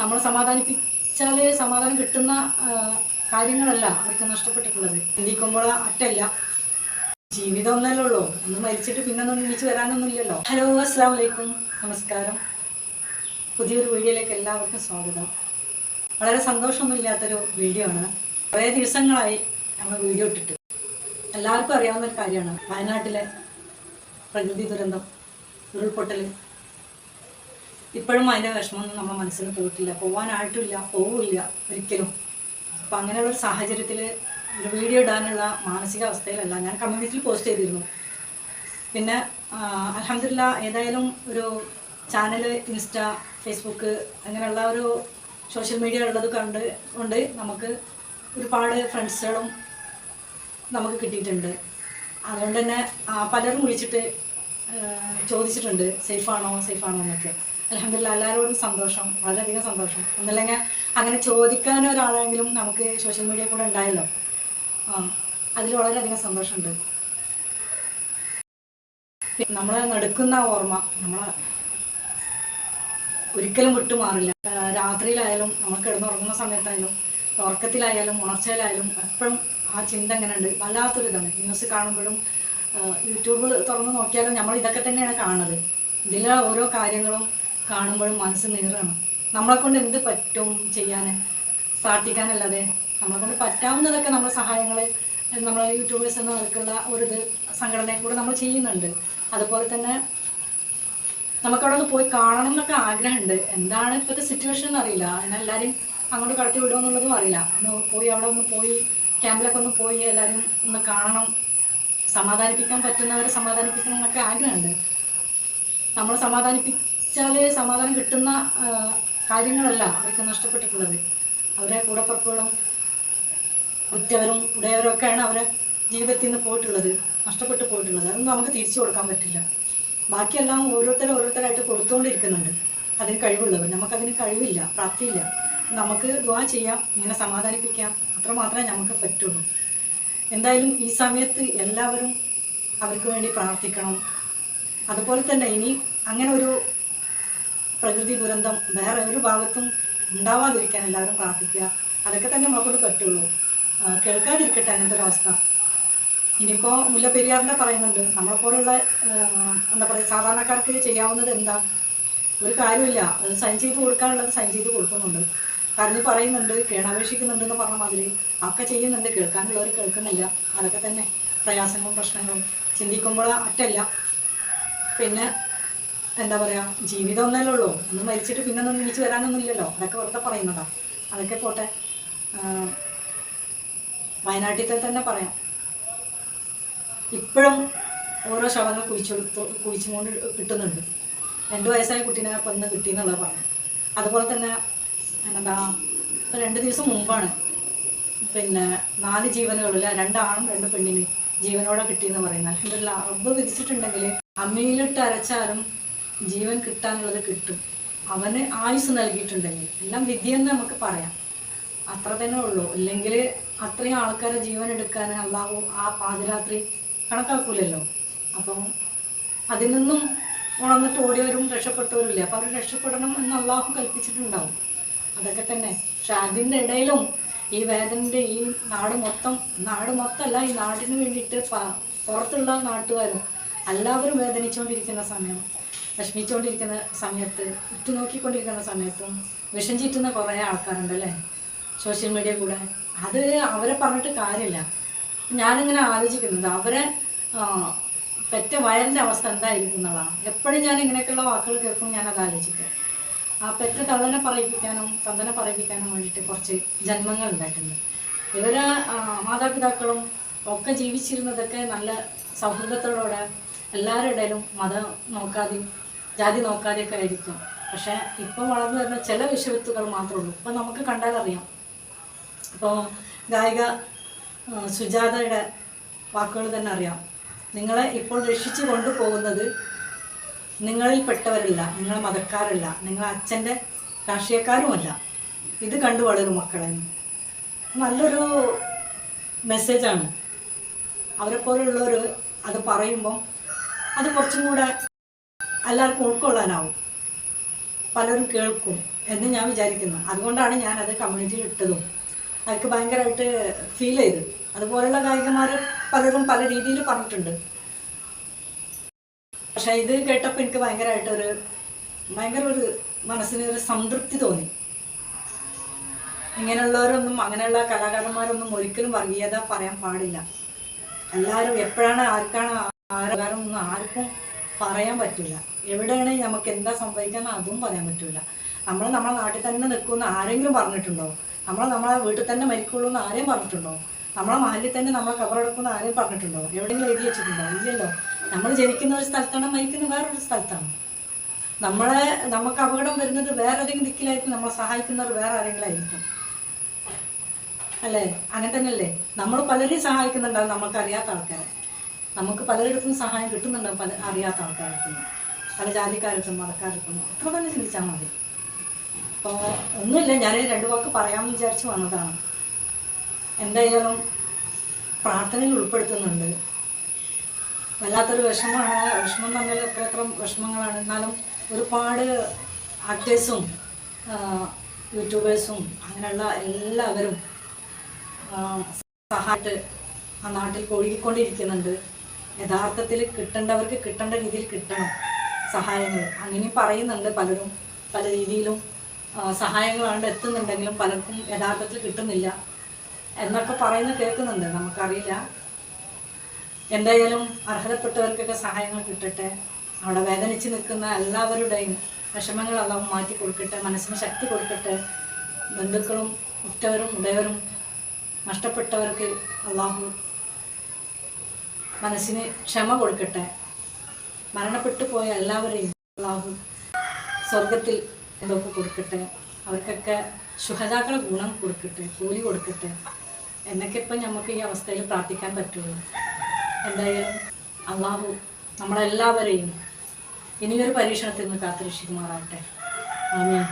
നമ്മൾ സമാധാനിപ്പിച്ചാൽ സമാധാനം കിട്ടുന്ന കാര്യങ്ങളല്ല അവർക്ക് നഷ്ടപ്പെട്ടിട്ടുള്ളത്. ചിന്തിക്കുമ്പോൾ അറ്റല്ല ജീവിതം ഒന്നല്ലേ ഉള്ളൂ. ഒന്ന് മരിച്ചിട്ട് പിന്നെ ഒന്നും എണീച്ച് വരാനൊന്നുമില്ലല്ലോ. ഹലോ അസ്സാം വലൈക്കും നമസ്കാരം. പുതിയൊരു വീഡിയോയിലേക്ക് എല്ലാവർക്കും സ്വാഗതം. വളരെ സന്തോഷമൊന്നുമില്ലാത്തൊരു വീഡിയോ ആണ്. കുറേ ദിവസങ്ങളായി നമ്മൾ വീഡിയോ ഇട്ടിട്ട്. എല്ലാവർക്കും അറിയാവുന്ന ഒരു കാര്യമാണ്. വയനാട്ടിലെ പ്രകൃതി ദുരന്തം ഉരുൾപൊട്ടൽ ഇപ്പോഴും അതിന്റെ വിഷമമൊന്നും നമ്മുടെ മനസ്സിൽ പോയിട്ടില്ല. പോകാനായിട്ടില്ല പോവില്ല ഒരിക്കലും. അപ്പം അങ്ങനെയുള്ള ഒരു സാഹചര്യത്തിൽ ഒരു വീഡിയോ ഇടാനുള്ള മാനസികാവസ്ഥയിലല്ല ഞാൻ കമ്മ്യൂണിറ്റിയിൽ പോസ്റ്റ് ചെയ്തിരുന്നു. പിന്നെ അലഹമില്ല ഏതായാലും ഒരു ചാനൽ ഇൻസ്റ്റ ഫേസ്ബുക്ക് അങ്ങനെയുള്ള ഒരു സോഷ്യൽ മീഡിയ ഉള്ളത് കണ്ട് കൊണ്ട് നമുക്ക് ഒരുപാട് ഫ്രണ്ട്സുകളും നമുക്ക് കിട്ടിയിട്ടുണ്ട്. അതുകൊണ്ട് തന്നെ പലരും വിളിച്ചിട്ട് ചോദിച്ചിട്ടുണ്ട് സേഫാണോ? സേഫാണോ? എന്നൊക്കെ. അലഹമില്ല എല്ലാവരോടും സന്തോഷം വളരെയധികം സന്തോഷം. ഒന്നല്ലെങ്കിൽ അങ്ങനെ ചോദിക്കാൻ ഒരാളെങ്കിലും നമുക്ക് സോഷ്യൽ മീഡിയ കൂടെ ഉണ്ടായല്ലോ. ആ അതിൽ വളരെയധികം സന്തോഷമുണ്ട്. നമ്മൾ നടക്കുന്ന ഓർമ്മ നമ്മളെ ഒരിക്കലും വിട്ടുമാറില്ല രാത്രിയിലായാലും നമ്മൾ കിടന്നുറങ്ങുന്ന സമയത്തായാലും ഉറക്കത്തിലായാലും ഉണർച്ചയിലായാലും എപ്പോഴും ആ ചിന്ത അങ്ങനെ ഉണ്ട്. വല്ലാത്തൊരു ഇതാണ്. ന്യൂസ് കാണുമ്പോഴും യൂട്യൂബ് തുറന്ന് നോക്കിയാലും നമ്മൾ ഇതൊക്കെ തന്നെയാണ് കാണുന്നത്. ഇതിലെ ഓരോ കാര്യങ്ങളും കാണുമ്പോഴും മനസ്സ് നീറാണ് നമ്മളെ കൊണ്ട് എന്ത് പറ്റും ചെയ്യാൻ പ്രാർത്ഥിക്കാനല്ലാതെ നമ്മളെ കൊണ്ട് പറ്റാവുന്നതൊക്കെ നമ്മുടെ സഹായങ്ങൾ നമ്മൾ യൂട്യൂബേഴ്സ് എന്ന നിലക്കുള്ള ഒരു ഇത് സംഘടനയെ കൂടെ നമ്മൾ ചെയ്യുന്നുണ്ട്. അതുപോലെ തന്നെ നമുക്കവിടെ ഒന്ന് പോയി കാണണം എന്നൊക്കെ ആഗ്രഹമുണ്ട്. എന്താണ് ഇപ്പോഴത്തെ സിറ്റുവേഷൻ എന്നറിയില്ല എന്നാൽ എല്ലാവരും അങ്ങോട്ട് കടത്തി വിടുമോ എന്നുള്ളതും അറിയില്ല. ഒന്ന് പോയി അവിടെ ഒന്ന് പോയി ക്യാമ്പിലൊക്കെ ഒന്ന് പോയി എല്ലാവരും ഒന്ന് കാണണം. സമാധാനിപ്പിക്കാൻ പറ്റുന്നവരെ സമാധാനിപ്പിക്കണം എന്നൊക്കെ ആഗ്രഹമുണ്ട്. നമ്മൾ സമാധാനിപ്പിച്ചാൽ സമാധാനം കിട്ടുന്ന കാര്യങ്ങളല്ല അവർക്ക് നഷ്ടപ്പെട്ടിട്ടുള്ളത്. അവരെ കൂടപ്പുറപ്പുകളും ഉറ്റവരും ഉടയവരും ഒക്കെയാണ് അവരെ ജീവിതത്തിൽ നിന്ന് പോയിട്ടുള്ളത് നഷ്ടപ്പെട്ടു പോയിട്ടുള്ളത്. അതൊന്നും നമുക്ക് തിരിച്ചു കൊടുക്കാൻ പറ്റില്ല. ബാക്കിയെല്ലാം ഓരോരുത്തരും ഓരോരുത്തരായിട്ട് കൊടുത്തുകൊണ്ടിരിക്കുന്നുണ്ട് അതിന് കഴിവുള്ളവർ. നമുക്കതിന് കഴിവില്ല പ്രാപ്തിയില്ല. നമുക്ക് ദ്വാ ചെയ്യാം ഇങ്ങനെ സമാധാനിപ്പിക്കാം. അത്രമാത്രമേ നമുക്ക് പറ്റുള്ളൂ. എന്തായാലും ഈ സമയത്ത് എല്ലാവരും അവർക്ക് വേണ്ടി പ്രാർത്ഥിക്കണം. അതുപോലെ തന്നെ ഇനി അങ്ങനെ ഒരു പ്രകൃതി ദുരന്തം വേറെ ഒരു ഭാഗത്തും ഉണ്ടാവാതിരിക്കാൻ എല്ലാവരും പ്രാർത്ഥിക്കുക. അതൊക്കെ തന്നെ നമ്മളെ പറ്റുള്ളൂ. കേൾക്കാതിരിക്കട്ടെ അങ്ങനത്തെ ഒരു അവസ്ഥ. ഇനിയിപ്പോൾ മുല്ലപ്പെരിയാറിന്റെ പറയുന്നുണ്ട്. നമ്മളെപ്പോലുള്ള എന്താ പറയുക സാധാരണക്കാർക്ക് ചെയ്യാവുന്നത് എന്താ? ഒരു കാര്യമില്ല. അത് സൈൻ ചെയ്ത് കൊടുക്കാനുള്ളത് സൈൻ ചെയ്ത് കൊടുക്കുന്നുണ്ട്. കരഞ്ഞ് പറയുന്നുണ്ട് കേണപേക്ഷിക്കുന്നുണ്ട് എന്ന് പറഞ്ഞ മാതിരി ഒക്കെ ചെയ്യുന്നുണ്ട്. കേൾക്കാനുള്ളവർ കേൾക്കുന്നില്ല. അതൊക്കെ തന്നെ പ്രയാസങ്ങളും പ്രശ്നങ്ങളും. ചിന്തിക്കുമ്പോൾ അറ്റല്ല പിന്നെ എന്താ പറയാ ജീവിതം ഒന്നല്ലേ ഉള്ളൂ. ഒന്ന് മരിച്ചിട്ട് പിന്നെ ഒന്നും തിരിച്ചു വരാനൊന്നുമില്ലല്ലോ. അതൊക്കെ വെറുതെ പറയുന്നതാ. അതൊക്കെ പോട്ടെ. വയനാട്ടിൽ തന്നെ പറയാം. ഇപ്പോഴും ഓരോ ശവങ്ങൾ കുഴിച്ചെടുത്ത് കുഴിച്ചുകൊണ്ട് കിട്ടുന്നുണ്ട്. രണ്ട് വയസ്സായ കുട്ടീനെ കൊന്ന് കിട്ടി എന്നുള്ളത് പറഞ്ഞു അതുപോലെ തന്നെ എന്താ ഇപ്പം രണ്ട് ദിവസം മുമ്പാണ് പിന്നെ നാല് ജീവനുകളിൽ രണ്ടാണും രണ്ട് പെണ്ണിന് ജീവനോടെ കിട്ടിയെന്ന് പറയുന്നത്. അല്ലെങ്കിൽ റബ്ബ് വിധിച്ചിട്ടുണ്ടെങ്കിൽ അമ്മയിലിട്ട് അരച്ചാലും ജീവൻ കിട്ടാനുള്ളത് കിട്ടും. അവന് ആയുസ് നൽകിയിട്ടുണ്ടെങ്കിൽ എല്ലാം വിദ്യ എന്ന് നമുക്ക് പറയാം. അത്ര തന്നെ ഉള്ളൂ. ഇല്ലെങ്കിൽ അത്രയും ആൾക്കാരെ ജീവൻ എടുക്കാൻ അള്ളാഹു ആ പാതിരാത്രി കണക്കാക്കൂലല്ലോ. അപ്പം അതിൽ നിന്നും ഉണർന്നിട്ട് ഓടിയവരും രക്ഷപ്പെട്ടവരില്ലേ അപ്പം അവർ രക്ഷപ്പെടണം എന്ന് അള്ളാഹു കൽപ്പിച്ചിട്ടുണ്ടാവും. അതൊക്കെ തന്നെ. പക്ഷെ അതിന്റെ ഇടയിലും ഈ വേദനന്റെ ഈ നാട് മൊത്തം നാട് മൊത്തമല്ല ഈ നാടിന് വേണ്ടിയിട്ട് പുറത്തുള്ള നാട്ടുകാരും എല്ലാവരും വേദനിച്ചുകൊണ്ടിരിക്കുന്ന സമയം വിഷമിച്ചുകൊണ്ടിരിക്കുന്ന സമയത്ത് ഉറ്റുനോക്കിക്കൊണ്ടിരിക്കുന്ന സമയത്തും വിഷം ചീറ്റുന്ന കുറേ ആൾക്കാരുണ്ട് അല്ലേ സോഷ്യൽ മീഡിയ കൂടെ. അത് അവരെ പറഞ്ഞിട്ട് കാര്യമില്ല. ഞാനിങ്ങനെ ആലോചിക്കുന്നത് അവരെ പെറ്റ വയറിന്റെ അവസ്ഥ എന്തായിരിക്കും എന്നുള്ളതാണ് എപ്പോഴും ഞാൻ ഇങ്ങനെയൊക്കെയുള്ള വാക്കുകൾ കേൾക്കുമ്പോൾ ഞാനത് ആലോചിക്കും. ആ പെറ്റ തള്ളനെ പറയിപ്പിക്കാനും തന്തനെ പറയിപ്പിക്കാനും വേണ്ടിയിട്ട് കുറച്ച് ജന്മങ്ങൾ ഉണ്ടായിട്ടുണ്ട്. ഇവരെ മാതാപിതാക്കളും ഒക്കെ ജീവിച്ചിരുന്നതൊക്കെ നല്ല സൗഹൃദത്തോടെ എല്ലാവരുടെ ഇടയിലും മതം നോക്കാതെയും ജാതി നോക്കാതെയൊക്കെ ആയിരിക്കും. പക്ഷേ ഇപ്പം വളർന്നു വരുന്ന ചില വിഷവിത്തുകൾ മാത്രമേ ഉള്ളൂ. ഇപ്പം നമുക്ക് കണ്ടാൽ അറിയാം ഇപ്പോൾ ഗായിക സുജാതയുടെ വാക്കുകൾ തന്നെ അറിയാം. നിങ്ങളെ ഇപ്പോൾ രക്ഷിച്ചു കൊണ്ടുപോകുന്നത് നിങ്ങളിൽ പെട്ടവരല്ല നിങ്ങളെ മതക്കാരല്ല നിങ്ങളെ അച്ഛന്റെ രാഷ്ട്രീയക്കാരുമല്ല. ഇത് കണ്ടു വളരും മക്കളെ. നല്ലൊരു മെസ്സേജാണ് അവരെപ്പോലുള്ളവർ അത് പറയുമ്പോൾ അത് കുറച്ചും കൂടെ എല്ലാവർക്കും ഉൾക്കൊള്ളാനാവും. പലരും കേൾക്കും എന്ന് ഞാൻ വിചാരിക്കുന്നു. അതുകൊണ്ടാണ് ഞാൻ അത് കമ്മ്യൂണിറ്റിയിൽ ഇട്ടതും. അതൊക്കെ ഭയങ്കരമായിട്ട് ഫീൽ ചെയ്ത്. അതുപോലുള്ള ഗായികമാർ പലരും പല രീതിയിൽ പറഞ്ഞിട്ടുണ്ട്. പക്ഷെ ഇത് കേട്ടപ്പോൾ എനിക്ക് ഭയങ്കരമായിട്ടൊരു ഭയങ്കര ഒരു മനസ്സിന് ഒരു സംതൃപ്തി തോന്നി. ഇങ്ങനെയുള്ളവരൊന്നും അങ്ങനെയുള്ള കലാകാരന്മാരൊന്നും ഒരിക്കലും വർഗീയത പറയാൻ പാടില്ല. എല്ലാവരും എപ്പോഴാണ് ആർക്കാണ് ആരാകാരം ഒന്നും ആർക്കും പറയാൻ പറ്റില്ല എവിടെയാണ് നമുക്ക് എന്താ സംഭവിക്കുന്നത് അതും പറയാൻ പറ്റില്ല നമ്മൾ നമ്മളെ നാട്ടിൽ തന്നെ നിൽക്കുമെന്ന് ആരെങ്കിലും പറഞ്ഞിട്ടുണ്ടോ? നമ്മൾ നമ്മളെ വീട്ടിൽ തന്നെ മരിക്കുള്ളൂ എന്ന് ആരെയും പറഞ്ഞിട്ടുണ്ടോ? നമ്മളെ മാലിൽ തന്നെ നമ്മളെ കബറെടുക്കുന്ന ആരെയും പറഞ്ഞിട്ടുണ്ടോ? എവിടെയെങ്കിലും എഴുതി വെച്ചിട്ടുണ്ടോ? ഇല്ലല്ലോ. നമ്മൾ ജനിക്കുന്ന ഒരു സ്ഥലത്താണ് മരിക്കുന്ന വേറൊരു സ്ഥലത്താണ്. നമ്മളെ നമുക്ക് അപകടം വരുന്നത് വേറെ ഏതെങ്കിലും ദിക്കിലായിരിക്കും. നമ്മളെ സഹായിക്കുന്നവർ വേറെ ആരെങ്കിലും ആയിരിക്കും. അല്ലേ? അങ്ങനെ തന്നെയല്ലേ? നമ്മൾ പലരെയും സഹായിക്കുന്നുണ്ടാവും. നമുക്കറിയാത്ത ആൾക്കാരെ. നമുക്ക് പലരിടത്തും സഹായം കിട്ടുന്നുണ്ട് പല അറിയാത്ത ആൾക്കാർക്ക് പല ജാതിക്കാർക്കും മതക്കാർക്കും. അത്ര തന്നെ ചിന്തിച്ചാൽ മതി. അപ്പോൾ ഒന്നുമില്ല ഞാൻ രണ്ട് വാക്ക് പറയാമെന്ന് വിചാരിച്ച് വന്നതാണ്. എന്തായാലും പ്രാർത്ഥനയിൽ ഉൾപ്പെടുത്തുന്നുണ്ട്. വല്ലാത്തൊരു വിഷമമാണ്. വിഷമം തമ്മിൽ പറഞ്ഞാൽ എത്ര എത്ര വിഷമങ്ങളാണ്. എന്നാലും ഒരുപാട് ആക്ടേഴ്സും യൂട്യൂബേഴ്സും അങ്ങനെയുള്ള എല്ലാവരും സഹായിട്ട് ആ നാട്ടിൽ ഒഴുകിക്കൊണ്ടിരിക്കുന്നുണ്ട്. യഥാർത്ഥത്തിൽ കിട്ടേണ്ടവർക്ക് കിട്ടേണ്ട രീതിയിൽ കിട്ടണം സഹായങ്ങൾ. അങ്ങനെയും പറയുന്നുണ്ട് പലരും. പല രീതിയിലും സഹായങ്ങൾ സഹായങ്ങളാണ്ട് എത്തുന്നുണ്ടെങ്കിലും പലർക്കും യഥാർത്ഥത്തിൽ കിട്ടുന്നില്ല. എന്നൊക്കെ പറയുന്നത് കേൾക്കുന്നുണ്ട്. നമുക്കറിയില്ല. എന്തായാലും അർഹതപ്പെട്ടവർക്കൊക്കെ സഹായങ്ങൾ കിട്ടട്ടെ. അവിടെ വേദനിച്ച് നിൽക്കുന്ന എല്ലാവരുടെയും വിഷമങ്ങൾ അല്ലാവും മാറ്റി കൊടുക്കട്ടെ. മനസ്സിന് ശക്തി കൊടുക്കട്ടെ. ബന്ധുക്കളും ഉറ്റവരും ഉടയവരും നഷ്ടപ്പെട്ടവർക്ക് അള്ളാഹു മനസ്സിന് ക്ഷമ കൊടുക്കട്ടെ. മരണപ്പെട്ടു പോയ എല്ലാവരെയും അള്ളാഹു സ്വർഗത്തിൽ എന്തൊക്കെ കൊടുക്കട്ടെ? അവർക്കൊക്കെ ശുഹതാക്കളെ ഗുണം കൊടുക്കട്ടെ കൂലി കൊടുക്കട്ടെ. എന്നൊക്കെ ഇപ്പം നമുക്ക് ഈ അവസ്ഥയിൽ പ്രാർത്ഥിക്കാൻ പറ്റുള്ളൂ. എന്തായാലും അള്ളാഹു നമ്മളെല്ലാവരെയും ഇനിയൊരു പരീക്ഷണത്തിൽ നിന്ന് കാത്തുരക്ഷിക്കുമാറാകട്ടെ. ആമീൻ.